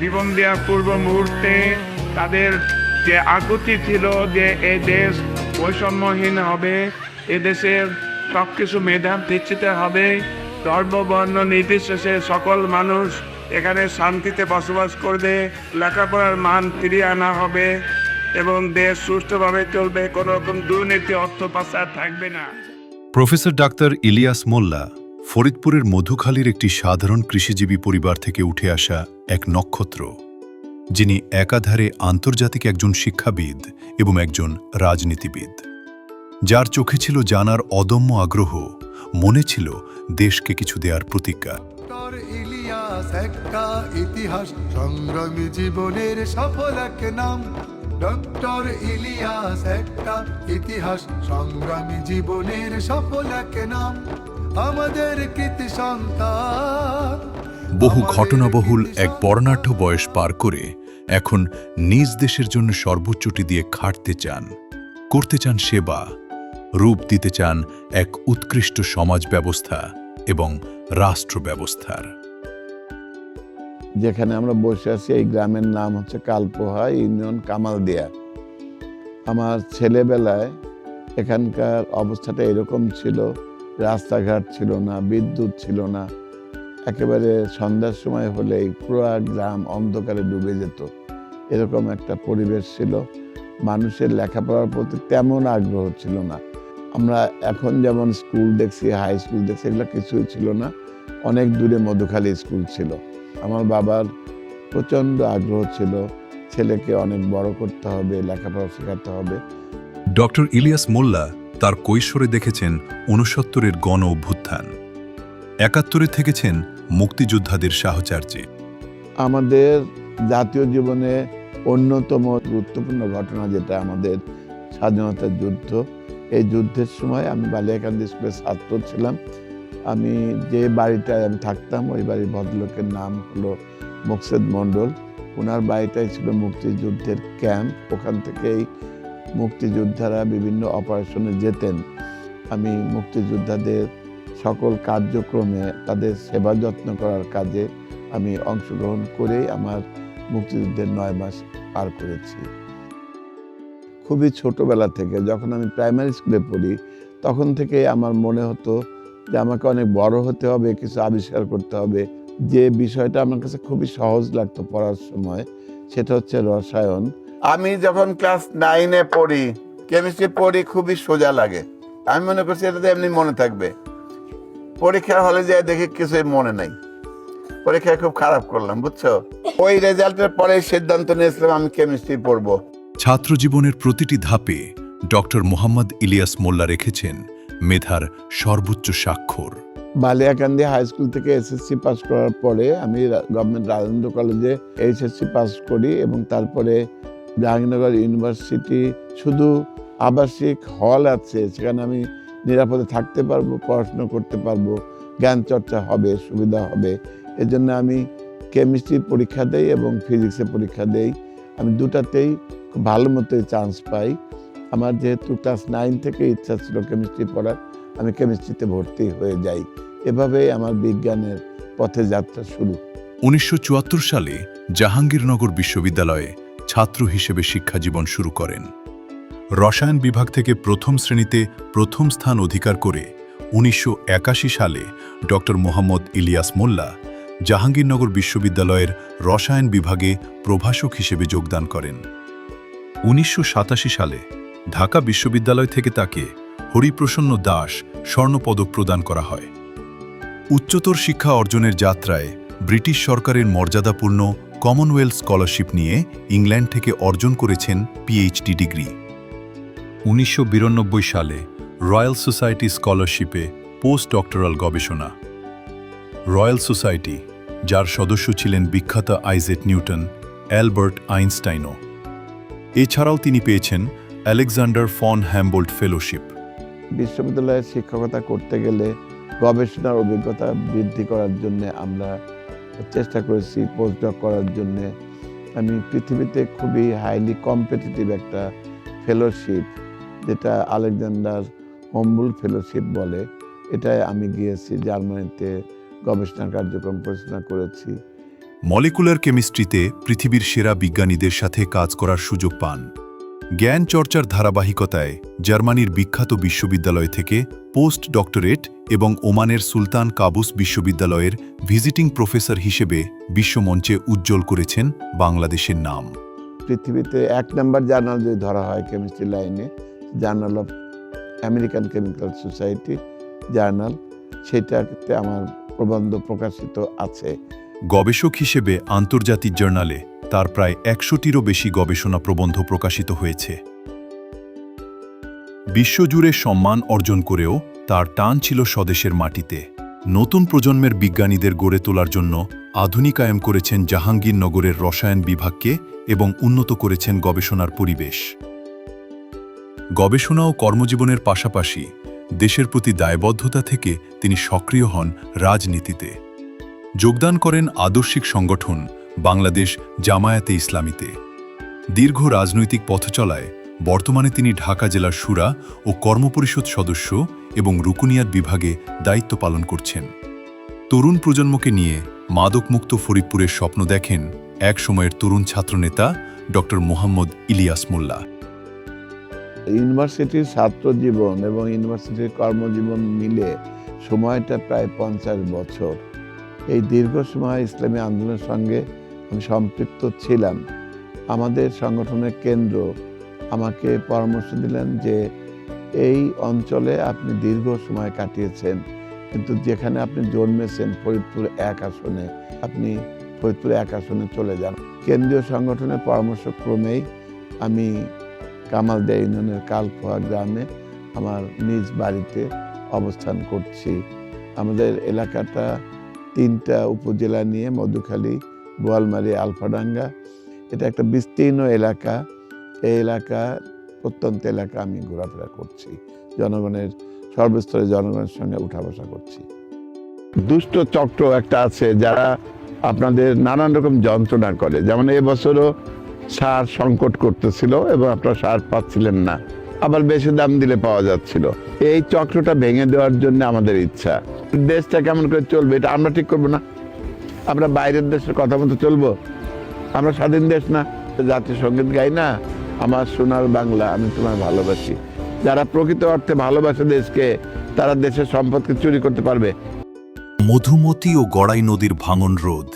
জীবন দেওয়ার পূর্ব মুহূর্তে তাদের যে আকুতি ছিল যে এই দেশ বৈষম্যহীন হবে এদেশের সব কিছু মেধা নিশ্চিত হবে, ধর্মবর্ণ নির্বিশেষে সকল মানুষ এখানে শান্তিতে বসবাস করবে, লেখাপড়ার মান ফিরিয়ে আনা হবে এবং দেশ সুষ্ঠুভাবে চলবে, কোনো রকম দুর্নীতি, অর্থ পাচার থাকবে না। প্রফেসর ডাক্তার ইলিয়াস মোল্লা ফরিদপুরের মধুখালীর একটি সাধারণ কৃষিজীবী পরিবার থেকে উঠে আসা এক নক্ষত্র, যিনি একাধারে আন্তর্জাতিক একজন শিক্ষাবিদ এবং একজন রাজনীতিবিদ। যার চোখে ছিল জানার অদম্য আগ্রহ, মনে ছিল দেশকে কিছু দেওয়ার প্রতিজ্ঞা। ইতিহাস ইলিয়াস একটা ইতিহাস, সংগ্রামী জীবনের সফল এক নাম। আমাদের কৃতি সন্তান। বহু ঘটনাবহুল এক বর্ণাঢ্য বয়স পার করে এখন নিজ দেশের জন্য সর্বোচ্চটি দিয়ে খাটতে চান করতে চান সেবা রূপ দিতে চান এক উৎকৃষ্ট সমাজ ব্যবস্থা এবং রাষ্ট্র ব্যবস্থার। যেখানে আমরা বসে আছি এই গ্রামের নাম হচ্ছে কালপোহা ইউনিয়ন কামালদিয়া। আমার ছেলেবেলায় এখানকার অবস্থাটা এরকম ছিল রাস্তাঘাট ছিল না, বিদ্যুৎ ছিল না। একেবারে সন্ধ্যার সময় হলেই পুরো গ্রাম অন্ধকারে ডুবে যেত। এরকম একটা পরিবেশ ছিল। মানুষের লেখাপড়ার প্রতি তেমন আগ্রহ ছিল না। আমরা এখন যেমন স্কুল দেখছি, হাই স্কুল দেখছি, এগুলো কিছুই ছিল না। অনেক দূরে মধুখালী স্কুল ছিল। আমার বাবার প্রচণ্ড আগ্রহ ছিল, ছেলেকে অনেক বড় করতে হবে, লেখাপড়া শেখাতে হবে। ডক্টর ইলিয়াস মোল্লা তার কৈশোরে দেখেছেন ঊনসত্তরের গণ অভ্যুত্থান। একাত্তরে থেকেছেন মুক্তিযোদ্ধাদের সাহচর্যে। আমাদের জাতীয় জীবনে অন্যতম গুরুত্বপূর্ণ ঘটনা যেটা আমাদের স্বাধীনতার যুদ্ধ। এই যুদ্ধের সময় আমি বালিয়াকান্দি স্কুলের ছাত্র ছিলাম। আমি যে বাড়িটায় আমি থাকতাম, ওই বাড়ির ভদ্রলোকের নাম হলো মোকসেদ মণ্ডল। ওনার বাড়িটাই ছিল মুক্তিযুদ্ধের ক্যাম্প। ওখান থেকেই মুক্তিযোদ্ধারা বিভিন্ন অপারেশনে যেতেন। আমি মুক্তিযোদ্ধাদের সকল কার্যক্রমে তাদের সেবা যত্ন করার কাজে আমি অংশগ্রহণ করেই আমার মুক্তিযুদ্ধের নয় মাস পার করেছি। খুবই ছোটবেলা থেকে যখন আমি প্রাইমারি স্কুলে পড়ি, তখন থেকে আমার মনে হতো যে আমাকে অনেক বড় হতে হবে, কিছু আবিষ্কার করতে হবে। যে বিষয়টা আমার কাছে খুবই সহজ লাগতো পড়ার সময়, সেটা হচ্ছে রসায়ন। আমি যখন ক্লাস নাইনে পড়ি কেমিস্ট্রি পড়ি খুবই সোজা লাগে। আমি মনে করছি এটা তো এমনি মনে থাকবে। পরীক্ষা হলে যে দেখি কিছুই মনে নাই। পরীক্ষায় খুব খারাপ করলাম বুঝছ? ওই রেজাল্টের পরে সিদ্ধান্ত নিয়েছিলাম আমি কেমিস্ট্রি পড়ব। ছাত্র জীবনের প্রতিটি ধাপে ডক্টর মোহাম্মদ ইলিয়াস মোল্লা রেখেছেন মেধার সর্বোচ্চ স্বাক্ষর। বালিয়াকান্দি হাই স্কুল থেকে এসএসসি পাস করার পরে আমি গভর্নমেন্ট রাজেন্দ্র কলেজে এইচএসসি পাস করি এবং তারপরে জাহাঙ্গীরনগর ইউনিভার্সিটি শুধু আবাসিক হল আছে, সেখানে আমি নিরাপদে থাকতে পারব, পড়াশোনা করতে পারব, জ্ঞান চর্চা হবে, সুবিধা হবে। এজন্য আমি কেমিস্ট্রির পরীক্ষা দেই এবং ফিজিক্সের পরীক্ষা দেই। আমি দুটাতেই খুব ভালো মতোই চান্স পাই। আমার যেহেতু ক্লাস নাইন থেকে ইচ্ছা ছিল কেমিস্ট্রি পড়ার, আমি কেমিস্ট্রিতে ভর্তি হয়ে যাই। এভাবেই আমার বিজ্ঞানের পথে যাত্রা শুরু। উনিশশো চুয়াত্তর সালে জাহাঙ্গীরনগর বিশ্ববিদ্যালয়ে ছাত্র হিসেবে শিক্ষাজীবন শুরু করেন। রসায়ন বিভাগ থেকে প্রথম শ্রেণীতে প্রথম স্থান অধিকার করে উনিশশো একাশি সালে ড. মোহাম্মদ ইলিয়াস মোল্লা জাহাঙ্গীরনগর বিশ্ববিদ্যালয়ের রসায়ন বিভাগে প্রভাষক হিসেবে যোগদান করেন। উনিশশো সাতাশি সালে ঢাকা বিশ্ববিদ্যালয় থেকে তাকে হরিপ্রসন্ন দাস স্বর্ণপদক প্রদান করা হয়। উচ্চতর শিক্ষা অর্জনের যাত্রায় ব্রিটিশ সরকারের মর্যাদাপূর্ণ কমনওয়েলথ স্কলারশিপ নিয়ে ইংল্যান্ড থেকে অর্জন করেছেন পিএইচডি ডিগ্রি। উনিশশো বিরানব্বই সালে রয়্যাল সোসাইটি স্কলারশিপে পোস্ট ডক্টরাল গবেষণা। রয়্যাল সোসাইটি যার সদস্য ছিলেন বিখ্যাত আইজেট নিউটন, অ্যালবার্ট আইনস্টাইনও। এছাড়াও তিনি পেয়েছেন আলেকজান্ডার ফন হ্যাম্বোল্ট ফেলোশিপ। বিশ্ববিদ্যালয়ে শিক্ষকতা করতে গেলে গবেষণার অভিজ্ঞতা বৃদ্ধি করার জন্য আমরা চেষ্টা করেছি পোস্ট পোস্টডক করার জন্যে। আমি পৃথিবীতে খুবই হাইলি কম্পিটিটিভ একটা ফেলোশিপ যেটা আলেকজান্ডার হোমবুল ফেলোশিপ বলে। এটায় আমি গিয়েছি, জার্মানিতে গবেষণা কার্যক্রম পরিচালনা করেছি। মলিকুলার কেমিস্ট্রিতে পৃথিবীর সেরা বিজ্ঞানীদের সাথে কাজ করার সুযোগ পান। জ্ঞান চর্চার ধারাবাহিকতায় জার্মানির বিখ্যাত বিশ্ববিদ্যালয় থেকে পোস্ট ডক্টরেট এবং ওমানের সুলতান কাবুস বিশ্ববিদ্যালয়ের ভিজিটিং প্রফেসর হিসেবে বিশ্বমঞ্চে উজ্জ্বল করেছেন বাংলাদেশের নাম। পৃথিবীতে এক নম্বর জার্নাল যদি ধরা হয় কেমিস্ট্রি লাইনে journal of American chemical society journal সেটাতে আমার প্রবন্ধ প্রকাশিত আছে। গবেষক হিসেবে আন্তর্জাতিক জার্নালে তার প্রায় একশোটিরও বেশি গবেষণা প্রবন্ধ প্রকাশিত হয়েছে। বিশ্বজুড়ে সম্মান অর্জন করেও তার টান ছিল স্বদেশের মাটিতে। নতুন প্রজন্মের বিজ্ঞানীদের গড়ে তোলার জন্য আধুনিকায়ন করেছেন জাহাঙ্গীরনগরের রসায়ন বিভাগকে এবং উন্নত করেছেন গবেষণার পরিবেশ। গবেষণা ও কর্মজীবনের পাশাপাশি দেশের প্রতি দায়বদ্ধতা থেকে তিনি সক্রিয় হন রাজনীতিতে। যোগদান করেন আদর্শিক সংগঠন বাংলাদেশ জামায়াতে ইসলামীতে। দীর্ঘ রাজনৈতিক পথচলায় বর্তমানে তিনি ঢাকা জেলার সুরা ও কর্মপরিষদ সদস্য এবং রুকুনিয়ার বিভাগে দায়িত্ব পালন করছেন। তরুণ প্রজন্মকে নিয়ে মাদকমুক্ত ফরিদপুরের স্বপ্ন দেখেন এক সময়ের তরুণ ছাত্রনেতা ড মোহাম্মদ ইলিয়াস মোল্লা। ইউনিভার্সিটির ছাত্র জীবন এবং ইউনিভার্সিটির কর্মজীবন মিলে সময়টা প্রায় পঞ্চাশ বছর। এই দীর্ঘ সময় ইসলামী আন্দোলনের সঙ্গে আমি সম্পৃক্ত ছিলাম। আমাদের সংগঠনের কেন্দ্র আমাকে পরামর্শ দিলেন যে এই অঞ্চলে আপনি দীর্ঘ সময় কাটিয়েছেন। কিন্তু যেখানে আপনি জন্মেছেন, ফরিদপুর এক আসনে, আপনি ফরিদপুর এক আসনে চলে যান। কেন্দ্রীয় সংগঠনের পরামর্শক্রমেই আমি কামালদিয়া ইউনিয়নের কালখোয়া গ্রামে আমার নিজ বাড়িতে অবস্থান করছি। আমাদের এলাকাটা তিনটা উপজেলা নিয়ে মধুখালী বোয়ালমারি আলফাডাঙ্গা, এটা একটা বিস্তীর্ণ এলাকা। এই এলাকা প্রত্যন্ত এলাকা আমি ঘোরাফেরা করছি। জনগণের সর্বস্তরে জনগণের সঙ্গে উঠা বসা করছি। দুষ্ট চক্র একটা আছে যারা আপনাদের নানান রকম যন্ত্রণা করে। যেমন এবছরও সার সংকট করতেছিল এবং আপনারা সার পাচ্ছিলেন না। আবার বেশি দাম দিলে পাওয়া যাচ্ছিল। এই চক্রটা ভেঙে দেওয়ার জন্য আমাদের ইচ্ছা। দেশটা কেমন করে চলবে এটা আমরা ঠিক করব না। আমরা বাইরের দেশের কথা মতো চলবো। আমরা স্বাধীন দেশ না। জাতীয় সংগীত গাই না। আমার সোনার বাংলা আমি তোমার ভালোবাসি। যারা প্রকৃত অর্থে ভালোবাসে দেশকে তারা দেশের সম্পদকে চুরি করতে পারবে। মধুমতি ও গড়াই নদীর ভাঙন রোধ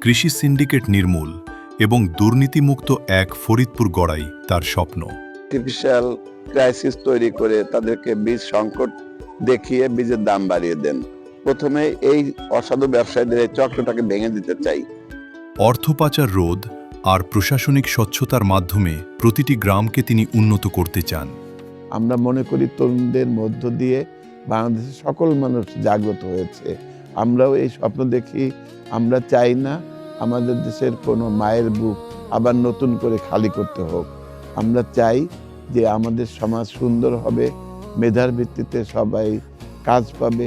কৃষি সিন্ডিকেট নির্মূল এবং দুর্নীতিমুক্ত এক ফরিদপুর গড়াই তার স্বপ্ন। আর্টিফিশিয়াল ক্রাইসিস তৈরি করে তাদেরকে বীজ সংকট দেখিয়ে বীজের দাম বাড়িয়ে দেন। প্রথমে এই অসাধু ব্যবসায়ীদের এই চক্রটাকে ভেঙে দিতে চাই। অর্থপাচার রোধ আর প্রশাসনিক স্বচ্ছতার মাধ্যমে প্রতিটি গ্রামকে তিনি উন্নত করতে চান। আমরা মনে করি তরুণদের মধ্য দিয়ে বাংলাদেশের সকল মানুষ জাগ্রত হয়েছে। আমরাও এই স্বপ্ন দেখি আমরা চাই না আমাদের দেশের কোনো মায়ের বুক আবার নতুন করে খালি করতে হোক। আমরা চাই যে আমাদের সমাজ সুন্দর হবে মেধার ভিত্তিতে সবাই কাজ পাবে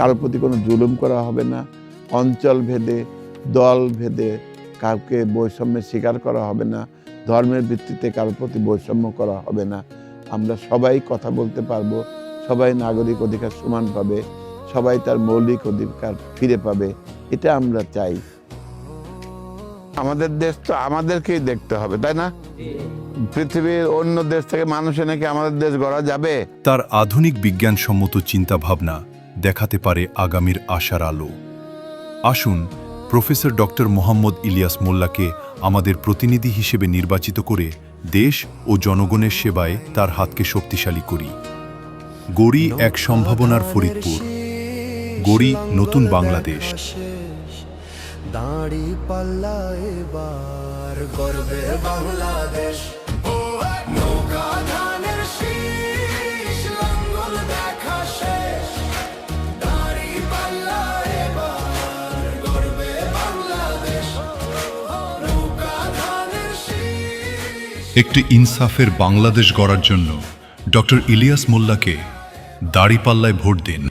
কারোর প্রতি কোনো জুলুম করা হবে না। অঞ্চল ভেদে, দল ভেদে কাউকে বৈষম্যের শিকার করা হবে না। ধর্মের ভিত্তিতে কারোর প্রতি বৈষম্য করা হবে না। আমরা সবাই কথা বলতে পারব, সবাই নাগরিক অধিকার সমান পাবে, সবাই তার মৌলিক অধিকার ফিরে পাবে, এটা আমরা চাই। আমাদের দেশ তো আমাদেরকেই দেখতে হবে, তাই না? পৃথিবীর অন্য দেশ থেকে মানুষ এনে কি আমাদের দেশ গড়া যাবে? তার আধুনিক বিজ্ঞানসম্মত চিন্তাভাবনা দেখাতে পারে আগামীর আশার আলো। আসুন, প্রফেসর ডক্টর মোহাম্মদ ইলিয়াস মোল্লাকে আমাদের প্রতিনিধি হিসেবে নির্বাচিত করে দেশ ও জনগণের সেবায় তার হাতকে শক্তিশালী করি। গড়ি এক সম্ভাবনার ফরিদপুর। গড়ি নতুন বাংলাদেশ। দাঁড়ি পাল্লা এবার গর্বে বাংলাদেশ। একটি ইনসাফের বাংলাদেশ গড়ার জন্য ডক্টর ইলিয়াস মোল্লাকে দাড়িপাল্লায় ভোট দিন।